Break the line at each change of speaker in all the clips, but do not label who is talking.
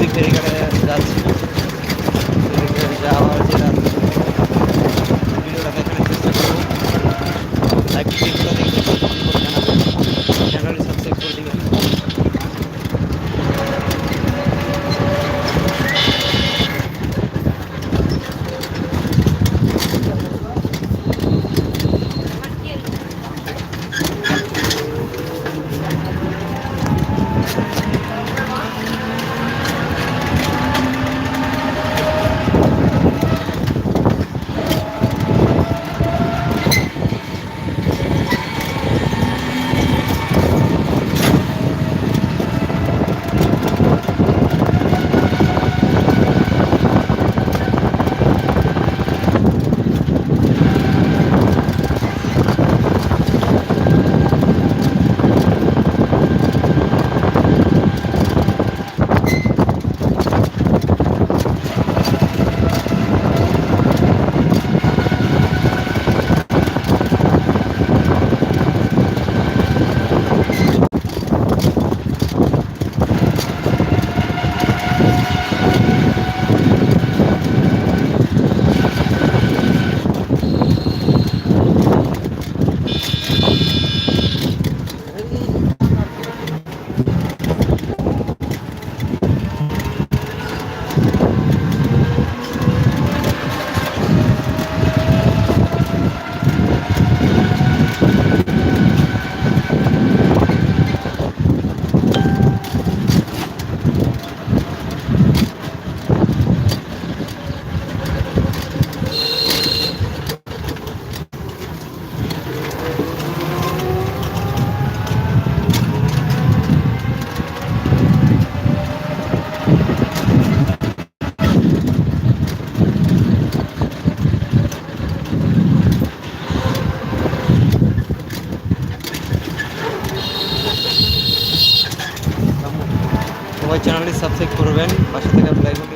দিক থেকে এখানে যাচ্ছি। যাওয়ার যেটা ভিডিওটা দেখানোর চেষ্টা করব।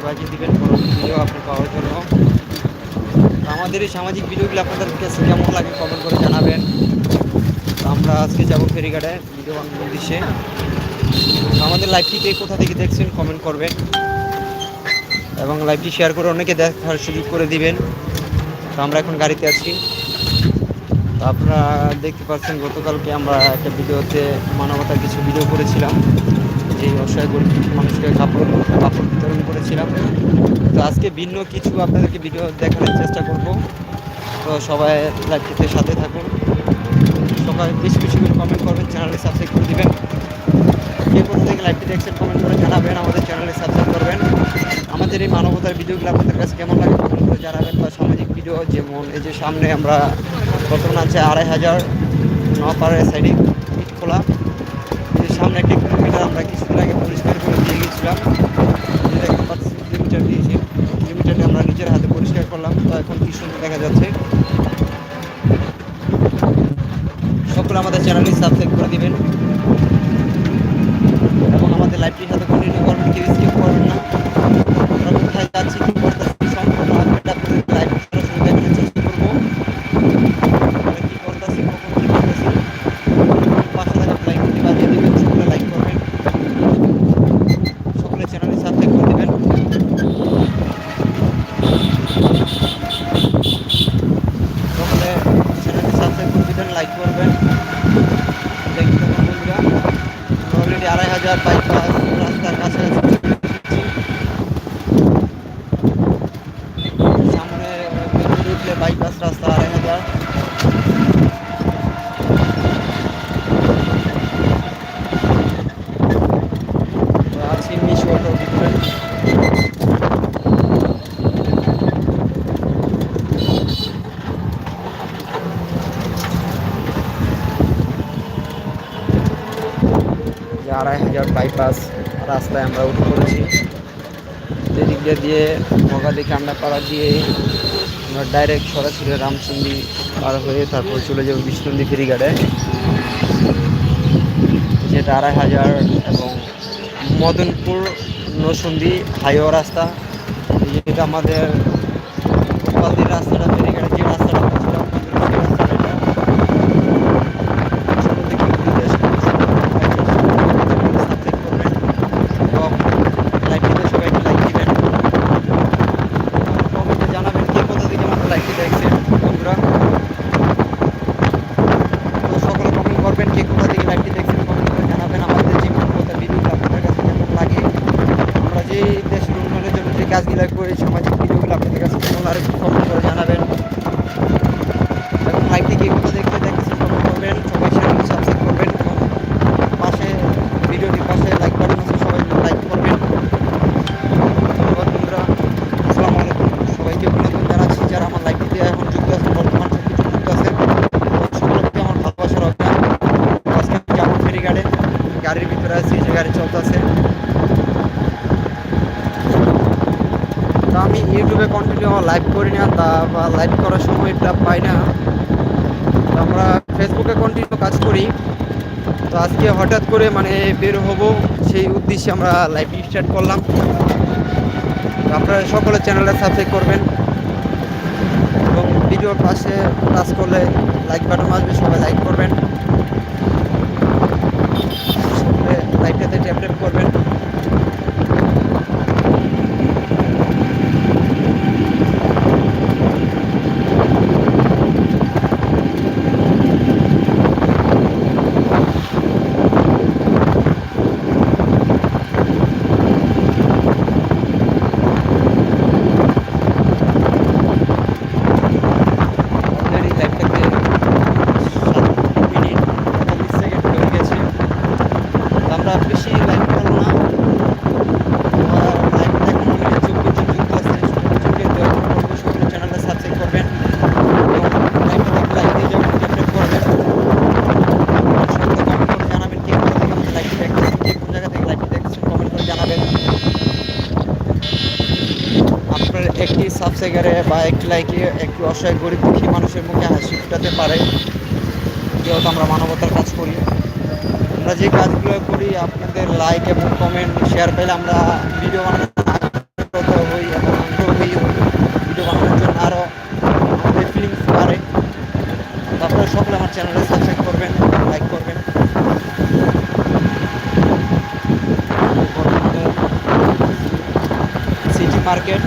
বাজিয়ে দিবেন, পরবর্তী ভিডিও আপনি পাওয়ার জন্য। আমাদের এই সামাজিক ভিডিওগুলো আপনাদের কাছে কেমন লাগে কমেন্ট করে জানাবেন। আমরা আজকে যাব ফেরিঘাটে ভিডিও বানানোর উদ্দেশ্যে। আমাদের লাইভটি কে কোথা থেকে দেখছেন কমেন্ট করবেন। এবং লাইভটি শেয়ার করে অনেকে দেখার সুযোগ করে দিবেন। তো আমরা এখন গাড়িতে আছি। তো আপনারা দেখতে পাচ্ছেন, গতকালকে আমরা একটা ভিডিওতে মানবতার কিছু ভিডিও করেছিলাম। যে অসহায় গরিব মানুষকে কাপড় কাপড় বিতরণ করেছিলাম। তো আজকে ভিন্ন কিছু আপনাদেরকে ভিডিও দেখানোর চেষ্টা করব। তো সবাই লাইভটিতে সাথে থাকুন। সবাই বেশি বেশি করে কমেন্ট করবেন চ্যানেলে সাবস্ক্রাইব করে দেবেন। কে কোথা থেকে লাইভটি দেখছেন কমেন্ট করে জানাবেন, আমাদের চ্যানেলে সাবস্ক্রাইব করবেন। আমাদের এই মানবতার ভিডিওগুলো আপনাদের কাছে কেমন লাগে কমেন্ট করে জানাবেন বা সামাজিক ভিডিও, যেমন এই যে সামনে আমরা বর্তমান আছে আড়াই হাজার, নপাড়ের সাইডে ইট খোলা এই যে সামনে একটা কিলোমিটার আমরা কিছুদিন আগে পরিষ্কার করে দিয়ে গেছিলাম লিমিটার দিয়েছি। লিমিটারটি আমরা নিজের হাতে পরিষ্কার করলাম। তো এখন কি সুন্দর দেখা যাচ্ছে। সকলে আমাদের চ্যানেলটি সাবস্ক্রাইব করে দেবেন। এবং আমাদের লাইফটির সাথে কন্টিনিউ করবেন। কেউ স্কিপ করবেন না আমরা কোথায় যাচ্ছি কি করতেছি সম্পূর্ণ আপডেট আপনাদের লাইভ সরাসরি দেখানোর চেষ্টা করব আমরা কি করতেছি কখন কি করতেছি পাশে থাকা লাইকটি বাজিয়ে দেবেন সকলে লাইক করবেন সকলে চ্যানেলে সাবস্ক্রাইব করে দেবেন সকলে চ্যানেলটি সাবস্ক্রাইব করে দেবেন লাইক করবেন দেখতে থাকুন বন্ধুরা অলরেডি আড়াই হাজার বাইপাস রাস্তার কাছাকাছি চলে এসেছি। সামনে বেলুড় উঠলে বাইপাস রাস্তা আড়াই হাজার তো আছি মিশো অটোর ভিতরে যে বাইপাস রাস্তায় আমরা উঠে পড়েছি। যেদিক দিয়ে দিয়ে মগা দিকে আমরা পাড়া দিয়ে আমরা ডাইরেক্ট সরাসরি রামচন্দি পার হয়ে তারপর চলে যাব বিষ্ণুন্দি ফেরিঘাটে, যেটা আড়াই হাজার এবং মদনপুর নসন্দি হাইওয়ে রাস্তা। যেটা আমাদের রাস্তাটা ফেরিঘাটে যে রাস্তাটা ছিল আমাদের সেই রাস্তাটা এটা। সকলকে বিদেশ সাবস্ক্রাইব করবেন এবং লাইভটিতে সবাইকে লাইক দিবেন কমেন্টে জানাবেন কে কোথা থেকে আমাদের লাইভটি দেখছেন বন্ধুরা তো সকলে কমেন্ট করবেন কে কোথা থেকে লাইভটি দেখছেন কমেন্ট করে জানাবেন আমাদের যে মানবতা ভিডিওগুলো আপনাদের কাছে কেমন লাগে আমরা যে দেশের উন্নয়নের জন্য যে কাজগুলো করি সামাজিক ভিডিওগুলো আপনাদের কাছে কেমন লাগে কমেন্ট করে জানাবেন এবং লাইভটি কে কোথা দেখতে দেখতেছেন কমেন্ট করবেন সবাই চ্যানেল সাবস্ক্রাইব করবেন এবং পাশে ভিডিওটির পাশে লাইক বাটন আছে সবাই লাইক করবেন ধন্যবাদ বন্ধুরা আসসালামু আলাইকুম সবাইকে অভিনন্দন জানাচ্ছি যারা আমার লাইভটিতে এখন যুক্ত আছেন বর্তমান সব কিছু যুক্ত আছেন সকলকে আমার ভালোবাসা রাখবেন আজকে আমি যাব ফেরিঘাটে গাড়ির ভিতরে আছি যে গাড়ি চলতেছে তো আমি ইউটিউবে কন্টিনিউ আমার লাইভ করি না, তা বা লাইভ করার সময়টা পাই না। আমরা ফেসবুকে কন্টিনিউ কাজ করি। তো আজকে হঠাৎ করে মানে বের হব, সেই উদ্দেশ্যে আমরা লাইভ স্টার্ট করলাম। আপনারা সকলে চ্যানেলটা সাবস্ক্রাইব করবেন। এবং ভিডিওর পাশে টাচ করলে লাইক বাটন আসবে, সবাই লাইক করবেন। লাইকটাতে ট্যাপ ট্যাপ করবেন অলরেডি লাইভটাতে সাত মিনিট পঁচিশ সেকেন্ড হয়ে গেছে তো আমরা বেশি লাইভ করব না লাইভ এখন অলরেডি চব্বিশ জন যুক্ত আছে চব্বিশ জনকে দয়া করে বলব সকলে চ্যানেলটা সাবস্ক্রাইব করবেন এবং লাইভটা দেখে লাইক দিয়ে যাবেন ট্যাপ করবেন সকলে কমেন্ট করে জানাবেন কে কোথা থেকে আমাদের লাইভটি দেখছেন কে কোন জায়গা থেকে লাইভটি দেখছেন কমেন্ট করে জানাবেন। আপনার একটি সাবস্ক্রাইবারে বা একটি লাইকে একটি অসহায় গরিব দুঃখী মানুষের মুখে হাসি ফুটাতে পারে। যেহেতু আমরা মানবতার কাজ করি। আমরা যে কাজগুলো করি, আপনাদের লাইক এবং কমেন্ট শেয়ার পেলে আমরা ভিডিও বানানো হই এবং আগ্রহী হই। ভিডিও বানানোর জন্য আরও ফিলিংস বাড়ে। তারপরে সকলে আমার চ্যানেলে সাবস্ক্রাইব করবেন লাইক করবেন। City market